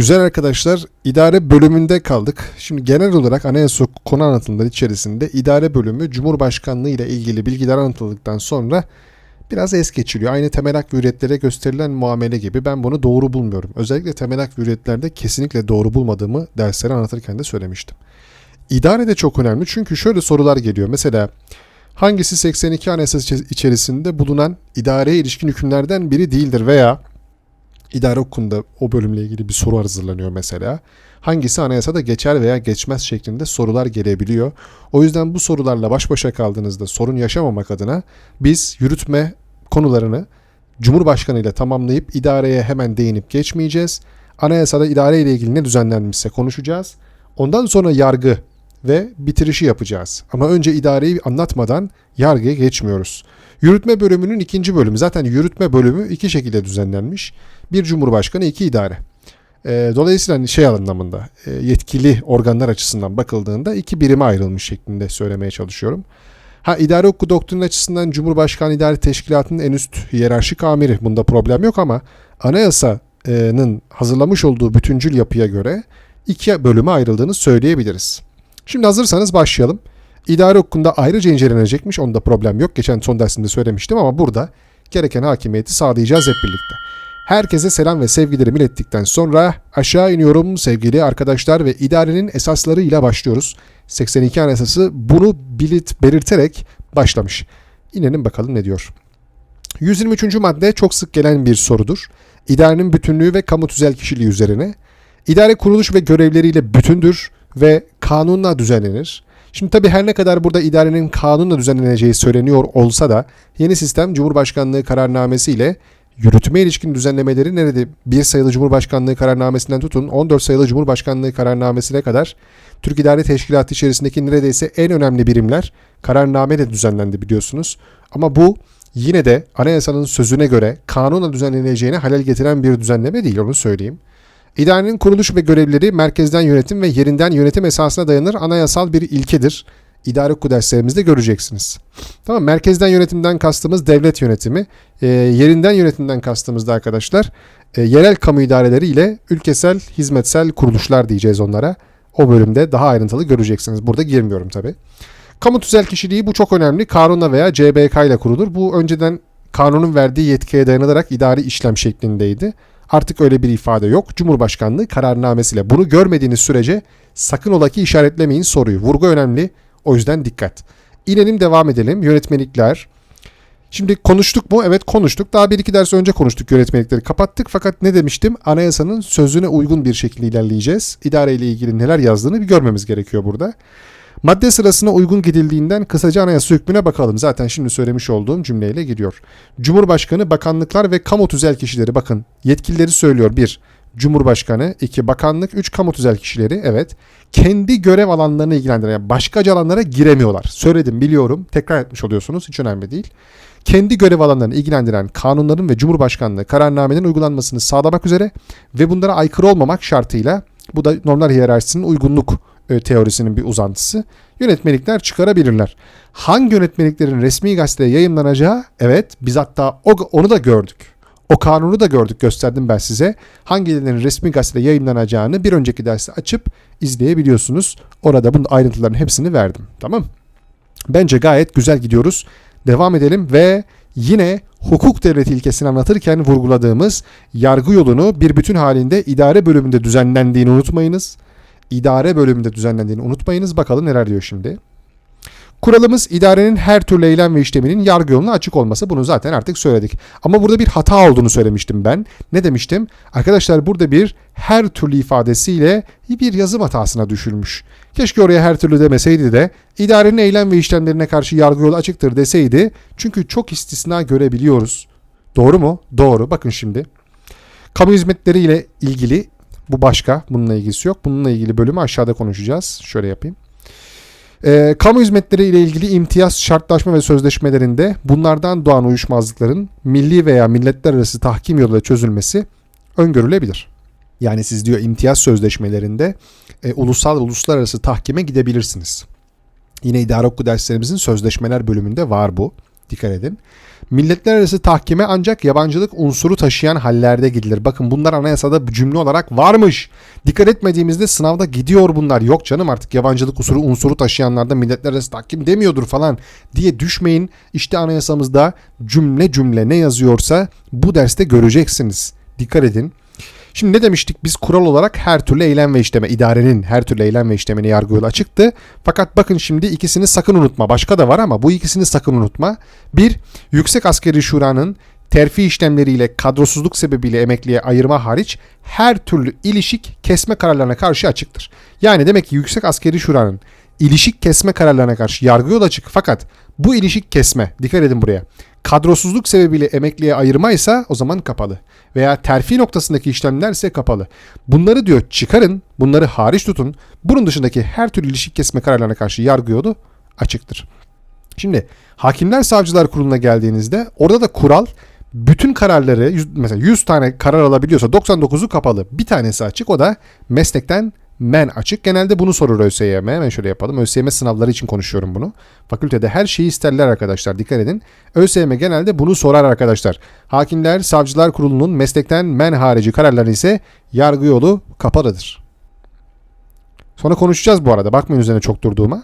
Güzel arkadaşlar, idare bölümünde kaldık. Şimdi genel olarak anayasa konu anlatımları içerisinde idare bölümü Cumhurbaşkanlığı ile ilgili bilgiler anlatıldıktan sonra biraz es geçiliyor. Aynı temel hak ve hürriyetlere gösterilen muamele gibi ben bunu doğru bulmuyorum. Özellikle temel hak ve hürriyetlerde kesinlikle doğru bulmadığımı dersleri anlatırken de söylemiştim. İdare de çok önemli çünkü şöyle sorular geliyor. Mesela hangisi 82 Anayasası içerisinde bulunan idareye ilişkin hükümlerden biri değildir veya idare hukukunda o bölümle ilgili bir soru hazırlanıyor mesela. Hangisi anayasada geçer veya geçmez şeklinde sorular gelebiliyor. O yüzden bu sorularla baş başa kaldığınızda sorun yaşamamak adına biz yürütme konularını Cumhurbaşkanı ile tamamlayıp idareye hemen değinip geçmeyeceğiz. Anayasada idare ile ilgili ne düzenlenmişse konuşacağız. Ondan sonra yargı ve bitirişi yapacağız. Ama önce idareyi anlatmadan yargıya geçmiyoruz. Yürütme bölümünün ikinci bölümü. Zaten yürütme bölümü iki şekilde düzenlenmiş. Bir cumhurbaşkanı, iki idare. E, dolayısıyla hani şey anlamında e, yetkili organlar açısından bakıldığında iki birime ayrılmış şeklinde söylemeye çalışıyorum. Ha idare hukuku doktrin açısından Cumhurbaşkanı İdare Teşkilatı'nın en üst hiyerarşik amiri. Bunda problem yok ama anayasanın hazırlamış olduğu bütüncül yapıya göre iki bölüme ayrıldığını söyleyebiliriz. Şimdi hazırsanız başlayalım. İdare hukukunda ayrıca incelenecekmiş. Onda problem yok. Geçen son dersimde söylemiştim ama burada gereken hakimiyeti sağlayacağız hep birlikte. Herkese selam ve sevgilerimi ilettikten sonra aşağı iniyorum sevgili arkadaşlar ve idarenin esaslarıyla başlıyoruz. 82 Anayasası bunu bilit belirterek başlamış. İnelim bakalım ne diyor. 123. madde çok sık gelen bir sorudur. İdarenin bütünlüğü ve kamu tüzel kişiliği üzerine. İdare kuruluş ve görevleriyle bütündür ve kanunla düzenlenir. Şimdi tabii her ne kadar burada idarenin kanunla düzenleneceği söyleniyor olsa da yeni sistem Cumhurbaşkanlığı kararnamesi ile yürütme ilişkin düzenlemeleri nerede bir sayılı Cumhurbaşkanlığı kararnamesinden tutun 14 sayılı Cumhurbaşkanlığı kararnamesine kadar Türk İdare Teşkilatı içerisindeki neredeyse en önemli birimler kararnameyle düzenlendi biliyorsunuz. Ama bu yine de anayasanın sözüne göre kanunla düzenleneceğine halel getiren bir düzenleme değil onu söyleyeyim. İdarenin kuruluş ve görevleri merkezden yönetim ve yerinden yönetim esasına dayanır anayasal bir ilkedir. İdare hukuku derslerimizde göreceksiniz. Tamam merkezden yönetimden kastımız devlet yönetimi. E, yerinden yönetimden kastımız da arkadaşlar e, yerel kamu idareleri ile ülkesel hizmetsel kuruluşlar diyeceğiz onlara. O bölümde daha ayrıntılı göreceksiniz. Burada girmiyorum tabi. Kamu tüzel kişiliği bu çok önemli. Kanunla veya CBK ile kurulur. Bu önceden kanunun verdiği yetkiye dayanılarak idari işlem şeklindeydi. Artık öyle bir ifade yok. Cumhurbaşkanlığı kararnamesiyle bunu görmediğiniz sürece sakın ola ki işaretlemeyin soruyu. Vurgu önemli. O yüzden dikkat. İnelim devam edelim. Yönetmelikler. Şimdi konuştuk mu? Evet konuştuk. Daha bir iki ders önce konuştuk yönetmelikleri kapattık. Fakat ne demiştim? Anayasanın sözüne uygun bir şekilde ilerleyeceğiz. İdare ile ilgili neler yazdığını bir görmemiz gerekiyor burada. Madde sırasına uygun gidildiğinden kısaca anayasa hükmüne bakalım. Zaten şimdi söylemiş olduğum cümleyle giriyor. Cumhurbaşkanı, bakanlıklar ve kamu tüzel kişileri bakın yetkilileri söylüyor. Bir, Cumhurbaşkanı, iki bakanlık, üç kamu tüzel kişileri evet kendi görev alanlarını ilgilendiren yani başkaca alanlara giremiyorlar. Söyledim biliyorum tekrar etmiş oluyorsunuz hiç önemli değil. Kendi görev alanlarını ilgilendiren kanunların ve Cumhurbaşkanlığı kararnamelerin uygulanmasını sağlamak üzere ve bunlara aykırı olmamak şartıyla bu da normlar hiyerarşisinin uygunluk e, teorisinin bir uzantısı. Yönetmelikler çıkarabilirler. Hangi yönetmeliklerin resmi gazeteye yayınlanacağı evet biz hatta o, onu da gördük. O kanunu da gördük gösterdim ben size. Hangilerinin resmi gazetede yayınlanacağını bir önceki derste açıp izleyebiliyorsunuz. Orada bunun ayrıntılarının hepsini verdim. Tamam Bence gayet güzel gidiyoruz. Devam edelim ve yine hukuk devleti ilkesini anlatırken vurguladığımız yargı yolunu bir bütün halinde idare bölümünde düzenlendiğini unutmayınız. İdare bölümünde düzenlendiğini unutmayınız. Bakalım neler diyor şimdi. Kuralımız idarenin her türlü eylem ve işleminin yargı yoluna açık olması. Bunu zaten artık söyledik. Ama burada bir hata olduğunu söylemiştim ben. Ne demiştim? Arkadaşlar burada bir her türlü ifadesiyle bir yazım hatasına düşülmüş. Keşke oraya her türlü demeseydi de idarenin eylem ve işlemlerine karşı yargı yolu açıktır deseydi. Çünkü çok istisna görebiliyoruz. Doğru mu? Doğru. Bakın şimdi. Kamu hizmetleri ile ilgili bu başka. Bununla ilgisi yok. Bununla ilgili bölümü aşağıda konuşacağız. Şöyle yapayım. E, kamu hizmetleri ile ilgili imtiyaz şartlaşma ve sözleşmelerinde bunlardan doğan uyuşmazlıkların milli veya milletler arası tahkim yoluyla çözülmesi öngörülebilir. Yani siz diyor imtiyaz sözleşmelerinde e, ulusal ve uluslararası tahkime gidebilirsiniz. Yine idare hukuku derslerimizin sözleşmeler bölümünde var bu. Dikkat edin. Milletler arası tahkime ancak yabancılık unsuru taşıyan hallerde gidilir. Bakın bunlar anayasada cümle olarak varmış. Dikkat etmediğimizde sınavda gidiyor bunlar. Yok canım artık yabancılık unsuru, unsuru taşıyanlarda milletler arası tahkim demiyordur falan diye düşmeyin. İşte anayasamızda cümle cümle ne yazıyorsa bu derste göreceksiniz. Dikkat edin. Şimdi ne demiştik biz kural olarak her türlü eylem ve işleme, idarenin her türlü eylem ve işlemine yargı yolu açıktı. Fakat bakın şimdi ikisini sakın unutma. Başka da var ama bu ikisini sakın unutma. Bir, Yüksek Askeri Şura'nın terfi işlemleriyle kadrosuzluk sebebiyle emekliye ayırma hariç her türlü ilişik kesme kararlarına karşı açıktır. Yani demek ki Yüksek Askeri Şura'nın ilişik kesme kararlarına karşı yargı yol açık fakat bu ilişik kesme dikkat edin buraya kadrosuzluk sebebiyle emekliye ayırma ise o zaman kapalı. Veya terfi noktasındaki işlemler ise kapalı. Bunları diyor çıkarın, bunları hariç tutun. Bunun dışındaki her türlü ilişik kesme kararlarına karşı yargı yolu açıktır. Şimdi Hakimler Savcılar Kurulu'na geldiğinizde orada da kural bütün kararları mesela 100 tane karar alabiliyorsa 99'u kapalı. Bir tanesi açık o da meslekten men açık. Genelde bunu sorur ÖSYM. Hemen şöyle yapalım. ÖSYM sınavları için konuşuyorum bunu. Fakültede her şeyi isterler arkadaşlar. Dikkat edin. ÖSYM genelde bunu sorar arkadaşlar. Hakimler, Savcılar Kurulu'nun meslekten men harici kararları ise yargı yolu kapalıdır. Sonra konuşacağız bu arada. Bakmayın üzerine çok durduğuma.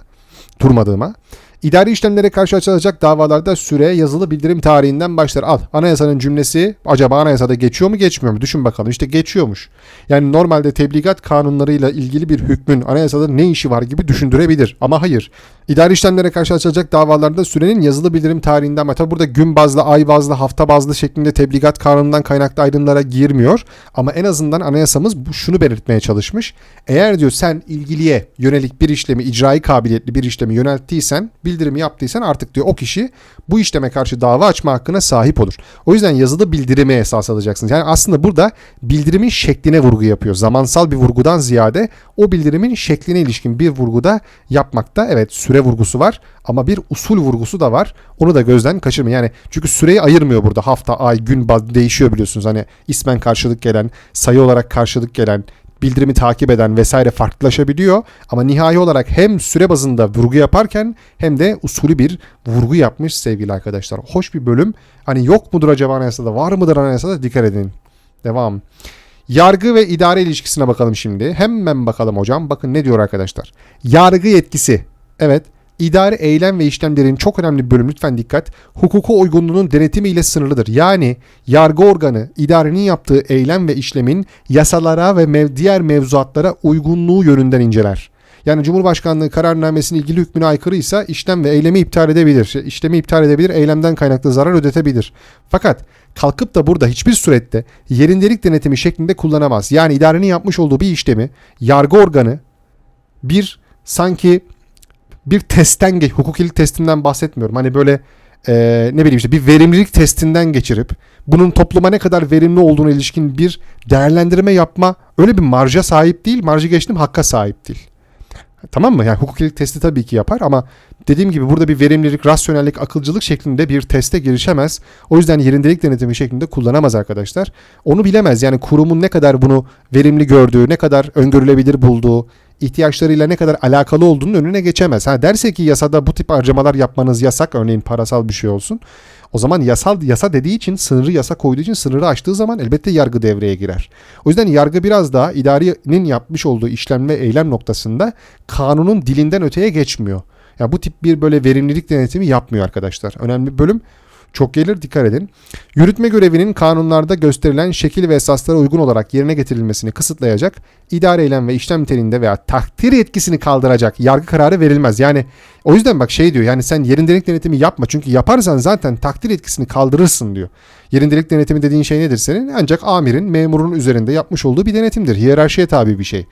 Durmadığıma. İdari işlemlere karşı açılacak davalarda süre yazılı bildirim tarihinden başlar. Al anayasanın cümlesi acaba anayasada geçiyor mu geçmiyor mu? Düşün bakalım işte geçiyormuş. Yani normalde tebligat kanunlarıyla ilgili bir hükmün anayasada ne işi var gibi düşündürebilir. Ama hayır. İdari işlemlere karşı açılacak davalarda sürenin yazılı bildirim tarihinden ama burada gün bazlı, ay bazlı, hafta bazlı şeklinde tebligat kanunundan kaynaklı ayrımlara girmiyor. Ama en azından anayasamız şunu belirtmeye çalışmış. Eğer diyor sen ilgiliye yönelik bir işlemi, icraî kabiliyetli bir işlemi yönelttiysen, bildirimi yaptıysan artık diyor o kişi bu işleme karşı dava açma hakkına sahip olur. O yüzden yazılı bildirime esas alacaksınız. Yani aslında burada bildirimin şekline vurgu yapıyor. Zamansal bir vurgudan ziyade o bildirimin şekline ilişkin bir vurguda yapmakta. Evet süre vurgusu var ama bir usul vurgusu da var. Onu da gözden kaçırmayın. Yani çünkü süreyi ayırmıyor burada. Hafta, ay, gün değişiyor biliyorsunuz. Hani ismen karşılık gelen, sayı olarak karşılık gelen, bildirimi takip eden vesaire farklılaşabiliyor. Ama nihai olarak hem süre bazında vurgu yaparken hem de usulü bir vurgu yapmış sevgili arkadaşlar. Hoş bir bölüm. Hani yok mudur acaba anayasada, var mıdır anayasada dikkat edin. Devam. Yargı ve idare ilişkisine bakalım şimdi. Hemen bakalım hocam. Bakın ne diyor arkadaşlar. Yargı yetkisi. Evet. İdare eylem ve işlemlerin çok önemli bir bölüm lütfen dikkat. Hukuku uygunluğunun denetimi ile sınırlıdır. Yani yargı organı idarenin yaptığı eylem ve işlemin yasalara ve mev diğer mevzuatlara uygunluğu yönünden inceler. Yani Cumhurbaşkanlığı kararnamesinin ilgili hükmüne aykırıysa işlem ve eylemi iptal edebilir. İşlemi iptal edebilir, eylemden kaynaklı zarar ödetebilir. Fakat kalkıp da burada hiçbir surette yerindelik denetimi şeklinde kullanamaz. Yani idarenin yapmış olduğu bir işlemi yargı organı bir sanki bir testten, hukukilik testinden bahsetmiyorum. Hani böyle e, ne bileyim işte bir verimlilik testinden geçirip bunun topluma ne kadar verimli olduğuna ilişkin bir değerlendirme yapma öyle bir marja sahip değil. Marjı geçtim hakka sahip değil. Tamam mı? Yani hukukilik testi tabii ki yapar ama dediğim gibi burada bir verimlilik, rasyonellik, akılcılık şeklinde bir teste girişemez. O yüzden yerindelik denetimi şeklinde kullanamaz arkadaşlar. Onu bilemez. Yani kurumun ne kadar bunu verimli gördüğü, ne kadar öngörülebilir bulduğu, ihtiyaçlarıyla ne kadar alakalı olduğunun önüne geçemez. Ha derse ki yasada bu tip harcamalar yapmanız yasak örneğin parasal bir şey olsun. O zaman yasal yasa dediği için sınırı yasa koyduğu için sınırı aştığı zaman elbette yargı devreye girer. O yüzden yargı biraz daha idarenin yapmış olduğu işlem ve eylem noktasında kanunun dilinden öteye geçmiyor. Ya yani bu tip bir böyle verimlilik denetimi yapmıyor arkadaşlar. Önemli bir bölüm. Çok gelir dikkat edin. Yürütme görevinin kanunlarda gösterilen şekil ve esaslara uygun olarak yerine getirilmesini kısıtlayacak, idare eylem ve işlem niteliğinde veya takdir yetkisini kaldıracak yargı kararı verilmez. Yani o yüzden bak şey diyor yani sen yerindelik denetimi yapma çünkü yaparsan zaten takdir yetkisini kaldırırsın diyor. Yerindelik denetimi dediğin şey nedir senin? Ancak amirin memurun üzerinde yapmış olduğu bir denetimdir. Hiyerarşiye tabi bir şey.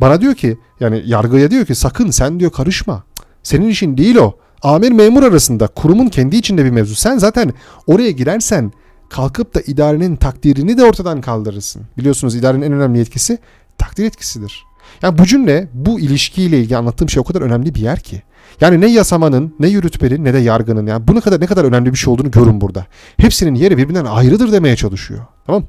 Bana diyor ki yani yargıya diyor ki sakın sen diyor karışma. Senin işin değil o amir memur arasında kurumun kendi içinde bir mevzu. Sen zaten oraya girersen kalkıp da idarenin takdirini de ortadan kaldırırsın. Biliyorsunuz idarenin en önemli yetkisi takdir etkisidir. Yani bu cümle bu ilişkiyle ilgili anlattığım şey o kadar önemli bir yer ki. Yani ne yasamanın, ne yürütmenin, ne de yargının yani bunu kadar ne kadar önemli bir şey olduğunu görün burada. Hepsinin yeri birbirinden ayrıdır demeye çalışıyor. Tamam?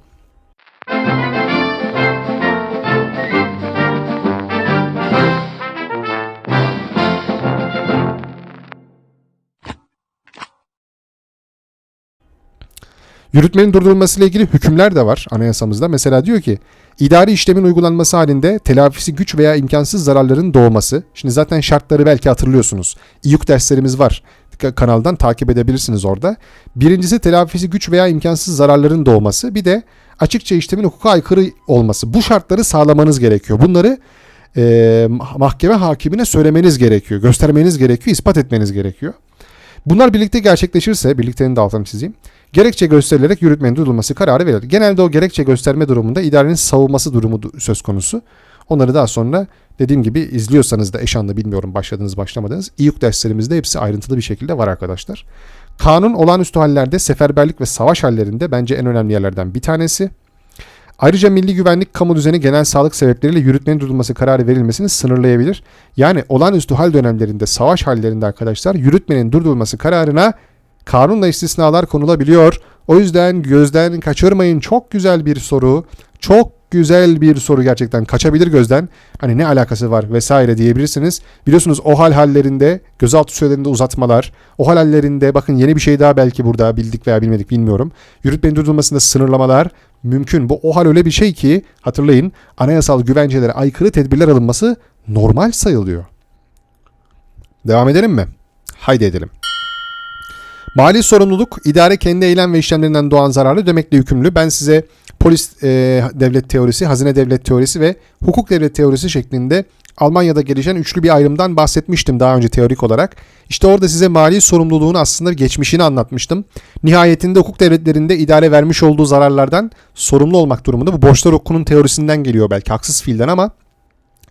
Yürütmenin durdurulmasıyla ilgili hükümler de var anayasamızda. Mesela diyor ki idari işlemin uygulanması halinde telafisi güç veya imkansız zararların doğması. Şimdi zaten şartları belki hatırlıyorsunuz. İYUK derslerimiz var. Ka- Kanaldan takip edebilirsiniz orada. Birincisi telafisi güç veya imkansız zararların doğması. Bir de açıkça işlemin hukuka aykırı olması. Bu şartları sağlamanız gerekiyor. Bunları e, mahkeme hakimine söylemeniz gerekiyor. Göstermeniz gerekiyor, ispat etmeniz gerekiyor. Bunlar birlikte gerçekleşirse, birliktenin de altını çizeyim. Gerekçe gösterilerek yürütmenin durdurulması kararı verilir. Genelde o gerekçe gösterme durumunda idarenin savunması durumu du- söz konusu. Onları daha sonra dediğim gibi izliyorsanız da eş anda bilmiyorum başladınız başlamadınız. İYUK derslerimizde hepsi ayrıntılı bir şekilde var arkadaşlar. Kanun olağanüstü hallerde, seferberlik ve savaş hallerinde bence en önemli yerlerden bir tanesi. Ayrıca milli güvenlik, kamu düzeni, genel sağlık sebepleriyle yürütmenin durdurulması kararı verilmesini sınırlayabilir. Yani olağanüstü hal dönemlerinde, savaş hallerinde arkadaşlar yürütmenin durdurulması kararına kanunla istisnalar konulabiliyor. O yüzden gözden kaçırmayın. Çok güzel bir soru. Çok güzel bir soru gerçekten. Kaçabilir gözden. Hani ne alakası var vesaire diyebilirsiniz. Biliyorsunuz o hal hallerinde gözaltı sürelerinde uzatmalar. O hal hallerinde bakın yeni bir şey daha belki burada bildik veya bilmedik bilmiyorum. Yürütmenin durdurulmasında sınırlamalar mümkün. Bu o hal öyle bir şey ki hatırlayın anayasal güvencelere aykırı tedbirler alınması normal sayılıyor. Devam edelim mi? Haydi edelim. Mali sorumluluk idare kendi eylem ve işlemlerinden doğan zararı ödemekle yükümlü. Ben size polis e, devlet teorisi, hazine devlet teorisi ve hukuk devlet teorisi şeklinde Almanya'da gelişen üçlü bir ayrımdan bahsetmiştim daha önce teorik olarak. İşte orada size mali sorumluluğun aslında geçmişini anlatmıştım. Nihayetinde hukuk devletlerinde idare vermiş olduğu zararlardan sorumlu olmak durumunda. Bu borçlar hukukunun teorisinden geliyor belki haksız fiilden ama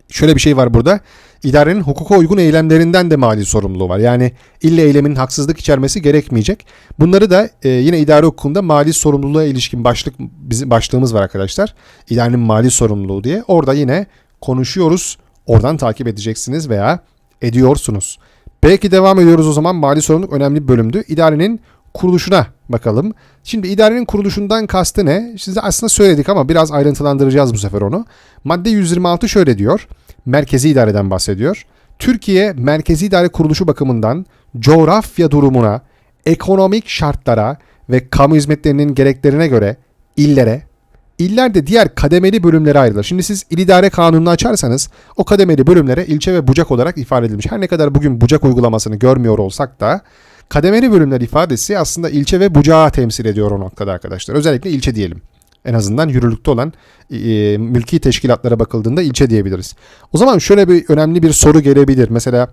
şöyle bir şey var burada. İdarenin hukuka uygun eylemlerinden de mali sorumluluğu var. Yani ille eylemin haksızlık içermesi gerekmeyecek. Bunları da e, yine idare hukukunda mali sorumluluğa ilişkin başlık bizim başlığımız var arkadaşlar. İdarenin mali sorumluluğu diye. Orada yine konuşuyoruz. Oradan takip edeceksiniz veya ediyorsunuz. Peki devam ediyoruz o zaman. Mali sorumluluk önemli bir bölümdü. İdarenin kuruluşuna bakalım. Şimdi idarenin kuruluşundan kastı ne? Size aslında söyledik ama biraz ayrıntılandıracağız bu sefer onu. Madde 126 şöyle diyor. Merkezi idareden bahsediyor. Türkiye merkezi idare kuruluşu bakımından coğrafya durumuna, ekonomik şartlara ve kamu hizmetlerinin gereklerine göre illere, İller de diğer kademeli bölümlere ayrılır. Şimdi siz il idare kanununu açarsanız o kademeli bölümlere ilçe ve bucak olarak ifade edilmiş. Her ne kadar bugün bucak uygulamasını görmüyor olsak da kademeli bölümler ifadesi aslında ilçe ve bucağı temsil ediyor o noktada arkadaşlar. Özellikle ilçe diyelim. En azından yürürlükte olan e, mülki teşkilatlara bakıldığında ilçe diyebiliriz. O zaman şöyle bir önemli bir soru gelebilir. Mesela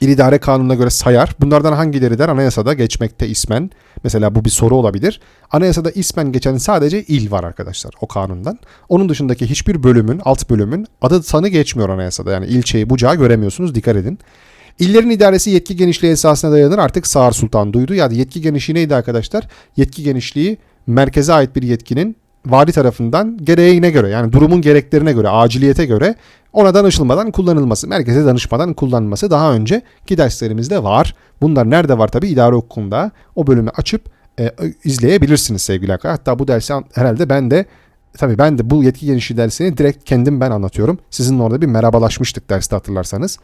İl İdare Kanunu'na göre sayar. Bunlardan hangileri der anayasada geçmekte ismen. Mesela bu bir soru olabilir. Anayasada ismen geçen sadece il var arkadaşlar o kanundan. Onun dışındaki hiçbir bölümün, alt bölümün adı sanı geçmiyor anayasada. Yani ilçeyi, bucağı göremiyorsunuz dikkat edin. İllerin idaresi yetki genişliği esasına dayanır. Artık Sağır Sultan duydu. Yani yetki genişliği neydi arkadaşlar? Yetki genişliği merkeze ait bir yetkinin vali tarafından gereğine göre yani durumun gereklerine göre, aciliyete göre ona danışılmadan kullanılması, merkeze danışmadan kullanılması daha önce ki derslerimizde var. Bunlar nerede var tabi idare hukukunda o bölümü açıp e, izleyebilirsiniz sevgili arkadaşlar. Hatta bu dersi herhalde ben de tabii ben de bu yetki genişliği dersini direkt kendim ben anlatıyorum. Sizinle orada bir merhabalaşmıştık derste hatırlarsanız.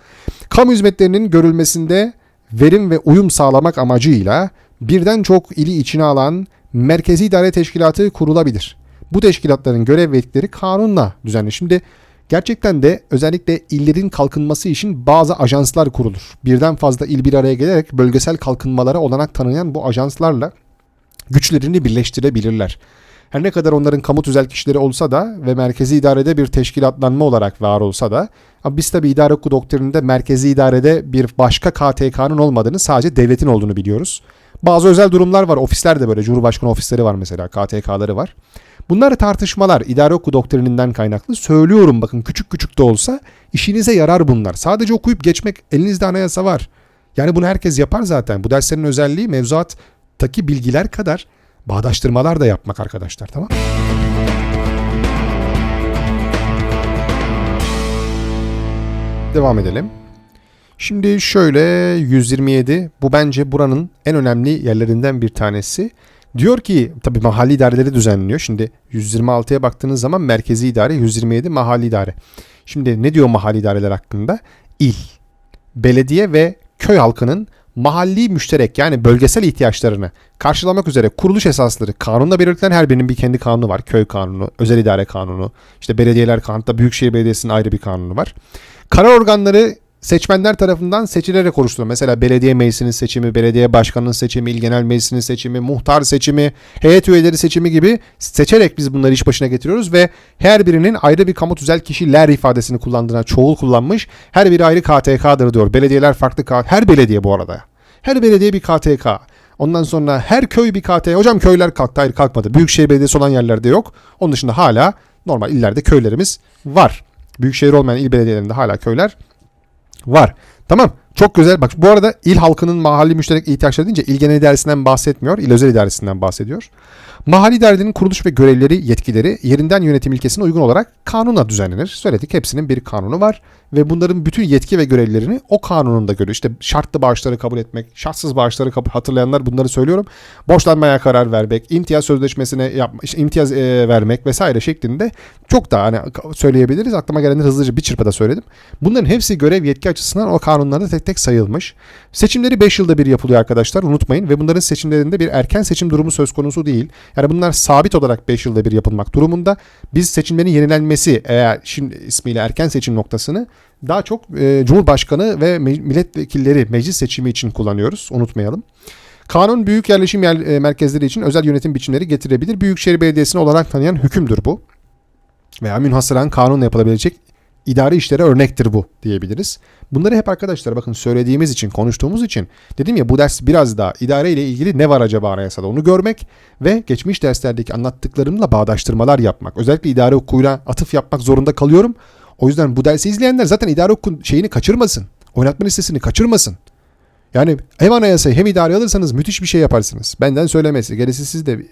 Kamu hizmetlerinin görülmesinde verim ve uyum sağlamak amacıyla birden çok ili içine alan merkezi idare teşkilatı kurulabilir. Bu teşkilatların görev ve yetkileri kanunla düzenli. Şimdi gerçekten de özellikle illerin kalkınması için bazı ajanslar kurulur. Birden fazla il bir araya gelerek bölgesel kalkınmalara olanak tanıyan bu ajanslarla güçlerini birleştirebilirler. Her ne kadar onların kamu tüzel kişileri olsa da ve merkezi idarede bir teşkilatlanma olarak var olsa da ama biz tabi idare hukuku doktrininde merkezi idarede bir başka KTK'nın olmadığını sadece devletin olduğunu biliyoruz. Bazı özel durumlar var. Ofisler de böyle. Cumhurbaşkanı ofisleri var mesela. KTK'ları var. Bunlar tartışmalar. idare hukuku doktrininden kaynaklı. Söylüyorum bakın küçük küçük de olsa işinize yarar bunlar. Sadece okuyup geçmek elinizde anayasa var. Yani bunu herkes yapar zaten. Bu derslerin özelliği mevzuattaki bilgiler kadar bağdaştırmalar da yapmak arkadaşlar tamam Devam edelim. Şimdi şöyle 127 bu bence buranın en önemli yerlerinden bir tanesi. Diyor ki tabii mahalli idareleri düzenliyor. Şimdi 126'ya baktığınız zaman merkezi idare 127 mahalli idare. Şimdi ne diyor mahalli idareler hakkında? İl, belediye ve köy halkının mahalli müşterek yani bölgesel ihtiyaçlarını karşılamak üzere kuruluş esasları kanunda belirtilen her birinin bir kendi kanunu var. Köy kanunu, özel idare kanunu, işte belediyeler kanunu, Büyükşehir Belediyesi'nin ayrı bir kanunu var. Karar organları seçmenler tarafından seçilerek oluşturulur. Mesela belediye meclisinin seçimi, belediye başkanının seçimi, il genel meclisinin seçimi, muhtar seçimi, heyet üyeleri seçimi gibi seçerek biz bunları iş başına getiriyoruz ve her birinin ayrı bir kamu tüzel kişiler ifadesini kullandığına çoğul kullanmış. Her biri ayrı KTK'dır diyor. Belediyeler farklı KTK. Her belediye bu arada. Her belediye bir KTK. Ondan sonra her köy bir KTK. Hocam köyler kalktı. Hayır kalkmadı. Büyükşehir Belediyesi olan yerlerde yok. Onun dışında hala normal illerde köylerimiz var. Büyükşehir olmayan il belediyelerinde hala köyler var. Tamam. Çok güzel. Bak bu arada il halkının mahalli müşterek ihtiyaçları deyince il genel idaresinden bahsetmiyor. il özel idaresinden bahsediyor. Mahalli idarenin kuruluş ve görevleri, yetkileri yerinden yönetim ilkesine uygun olarak kanunla düzenlenir. Söyledik hepsinin bir kanunu var ve bunların bütün yetki ve görevlerini o kanununda görüyor. İşte şartlı bağışları kabul etmek, şartsız bağışları kabul hatırlayanlar bunları söylüyorum. Borçlanmaya karar vermek, imtiyaz sözleşmesine yapmak, işte imtiyaz e, vermek vesaire şeklinde çok daha hani söyleyebiliriz. Aklıma gelenleri hızlıca bir çırpıda söyledim. Bunların hepsi görev yetki açısından o kanunlarda tek tek sayılmış. Seçimleri 5 yılda bir yapılıyor arkadaşlar unutmayın ve bunların seçimlerinde bir erken seçim durumu söz konusu değil. Yani bunlar sabit olarak 5 yılda bir yapılmak durumunda. Biz seçimlerin yenilenmesi eğer şimdi ismiyle erken seçim noktasını daha çok e, Cumhurbaşkanı ve milletvekilleri meclis seçimi için kullanıyoruz. Unutmayalım. Kanun büyük yerleşim yer, e, merkezleri için özel yönetim biçimleri getirebilir. Büyükşehir Belediyesi'ni olarak tanıyan hükümdür bu. Veya münhasıran kanunla yapılabilecek idari işlere örnektir bu diyebiliriz. Bunları hep arkadaşlar bakın söylediğimiz için, konuştuğumuz için dedim ya bu ders biraz daha idare ile ilgili ne var acaba anayasada onu görmek ve geçmiş derslerdeki anlattıklarımla bağdaştırmalar yapmak. Özellikle idare hukukuyla atıf yapmak zorunda kalıyorum. O yüzden bu dersi izleyenler zaten idare hukukun şeyini kaçırmasın. Oynatma listesini kaçırmasın. Yani hem anayasayı hem idare alırsanız müthiş bir şey yaparsınız. Benden söylemesi. Gerisi siz de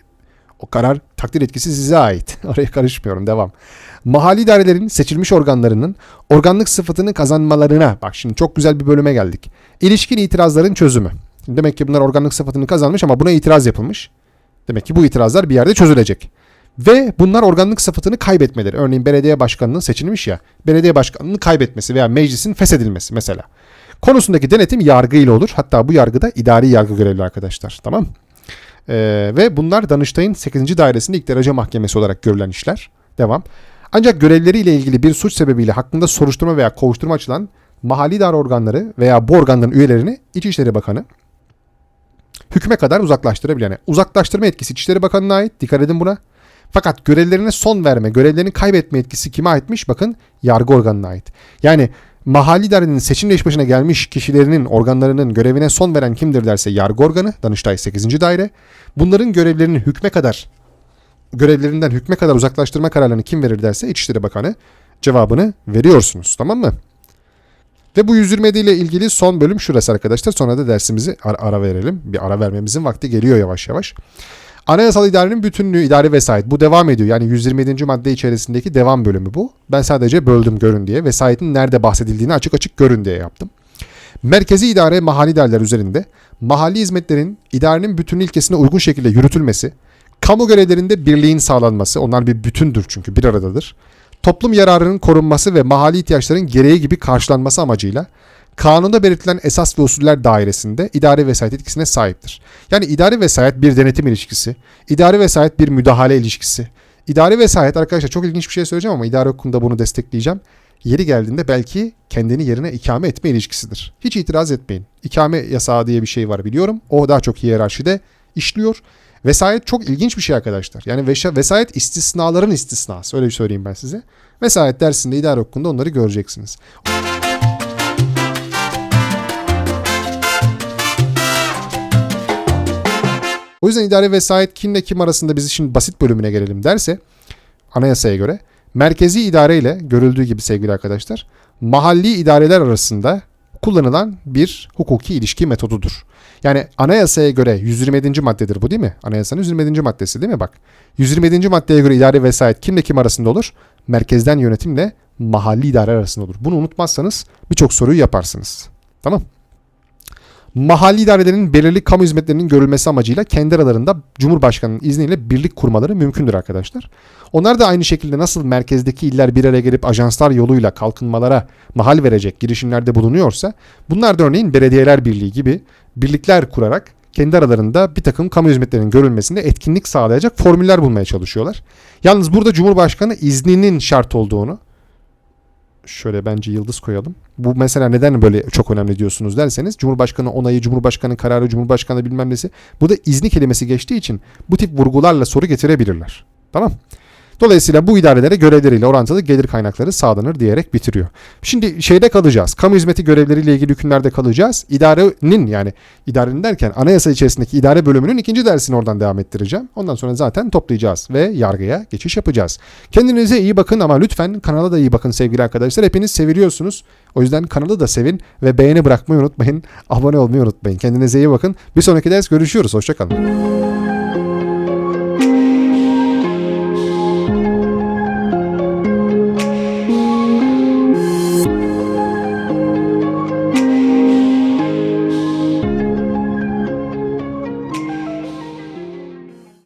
o karar takdir etkisi size ait. Oraya karışmıyorum. Devam. Mahalli idarelerin seçilmiş organlarının organlık sıfatını kazanmalarına bak şimdi çok güzel bir bölüme geldik. İlişkin itirazların çözümü. Demek ki bunlar organlık sıfatını kazanmış ama buna itiraz yapılmış. Demek ki bu itirazlar bir yerde çözülecek. Ve bunlar organlık sıfatını kaybetmeleri. Örneğin belediye başkanının seçilmiş ya. Belediye başkanının kaybetmesi veya meclisin feshedilmesi mesela. Konusundaki denetim yargı ile olur. Hatta bu yargıda idari yargı görevli arkadaşlar. Tamam ee, ve bunlar Danıştay'ın 8. dairesinde ilk derece mahkemesi olarak görülen işler. Devam. Ancak görevleriyle ilgili bir suç sebebiyle hakkında soruşturma veya kovuşturma açılan mahalli idare organları veya bu organların üyelerini İçişleri Bakanı hükme kadar uzaklaştırabilir. Yani uzaklaştırma etkisi İçişleri Bakanı'na ait. Dikkat edin buna. Fakat görevlerine son verme, görevlerini kaybetme etkisi kime aitmiş? Bakın yargı organına ait. Yani mahalli idarenin seçimle iş başına gelmiş kişilerinin organlarının görevine son veren kimdir derse yargı organı, Danıştay 8. daire. Bunların görevlerini hükme kadar görevlerinden hükme kadar uzaklaştırma kararlarını kim verir derse İçişleri Bakanı cevabını veriyorsunuz. Tamam mı? Ve bu 127 ile ilgili son bölüm şurası arkadaşlar. Sonra da dersimizi ara, ara verelim. Bir ara vermemizin vakti geliyor yavaş yavaş. Anayasal idarenin bütünlüğü, idari vesayet. Bu devam ediyor. Yani 127. madde içerisindeki devam bölümü bu. Ben sadece böldüm görün diye. Vesayetin nerede bahsedildiğini açık açık görün diye yaptım. Merkezi idare mahalli idareler üzerinde mahalli hizmetlerin idarenin bütün ilkesine uygun şekilde yürütülmesi, kamu görevlerinde birliğin sağlanması, onlar bir bütündür çünkü bir aradadır. Toplum yararının korunması ve mahalli ihtiyaçların gereği gibi karşılanması amacıyla kanunda belirtilen esas ve usuller dairesinde idari vesayet etkisine sahiptir. Yani idari vesayet bir denetim ilişkisi, idari vesayet bir müdahale ilişkisi. İdari vesayet arkadaşlar çok ilginç bir şey söyleyeceğim ama idare hukukunda bunu destekleyeceğim. Yeri geldiğinde belki kendini yerine ikame etme ilişkisidir. Hiç itiraz etmeyin. İkame yasağı diye bir şey var biliyorum. O daha çok hiyerarşide işliyor. Vesayet çok ilginç bir şey arkadaşlar. Yani vesayet istisnaların istisnası. Öyle bir söyleyeyim ben size. Vesayet dersinde idare hukukunda onları göreceksiniz. O yüzden idare vesayet kimle kim arasında biz şimdi basit bölümüne gelelim derse anayasaya göre merkezi idare ile görüldüğü gibi sevgili arkadaşlar mahalli idareler arasında kullanılan bir hukuki ilişki metodudur. Yani anayasaya göre 127. maddedir bu değil mi? Anayasanın 127. maddesi değil mi bak? 127. maddeye göre idare vesayet kimle kim arasında olur? Merkezden yönetimle mahalli idare arasında olur. Bunu unutmazsanız birçok soruyu yaparsınız. Tamam mahalli idarelerin belirli kamu hizmetlerinin görülmesi amacıyla kendi aralarında Cumhurbaşkanı'nın izniyle birlik kurmaları mümkündür arkadaşlar. Onlar da aynı şekilde nasıl merkezdeki iller bir araya gelip ajanslar yoluyla kalkınmalara mahal verecek girişimlerde bulunuyorsa bunlar da örneğin belediyeler birliği gibi birlikler kurarak kendi aralarında bir takım kamu hizmetlerinin görülmesinde etkinlik sağlayacak formüller bulmaya çalışıyorlar. Yalnız burada Cumhurbaşkanı izninin şart olduğunu şöyle bence yıldız koyalım. Bu mesela neden böyle çok önemli diyorsunuz derseniz Cumhurbaşkanı onayı, Cumhurbaşkanı kararı, Cumhurbaşkanı bilmem nesi. Bu da izni kelimesi geçtiği için bu tip vurgularla soru getirebilirler. Tamam. Dolayısıyla bu idarelere görevleriyle orantılı gelir kaynakları sağlanır diyerek bitiriyor. Şimdi şeyde kalacağız. Kamu hizmeti görevleriyle ilgili hükümlerde kalacağız. İdarenin yani idarenin derken anayasa içerisindeki idare bölümünün ikinci dersini oradan devam ettireceğim. Ondan sonra zaten toplayacağız ve yargıya geçiş yapacağız. Kendinize iyi bakın ama lütfen kanala da iyi bakın sevgili arkadaşlar. Hepiniz seviliyorsunuz. O yüzden kanalı da sevin ve beğeni bırakmayı unutmayın. Abone olmayı unutmayın. Kendinize iyi bakın. Bir sonraki ders görüşüyoruz. Hoşçakalın.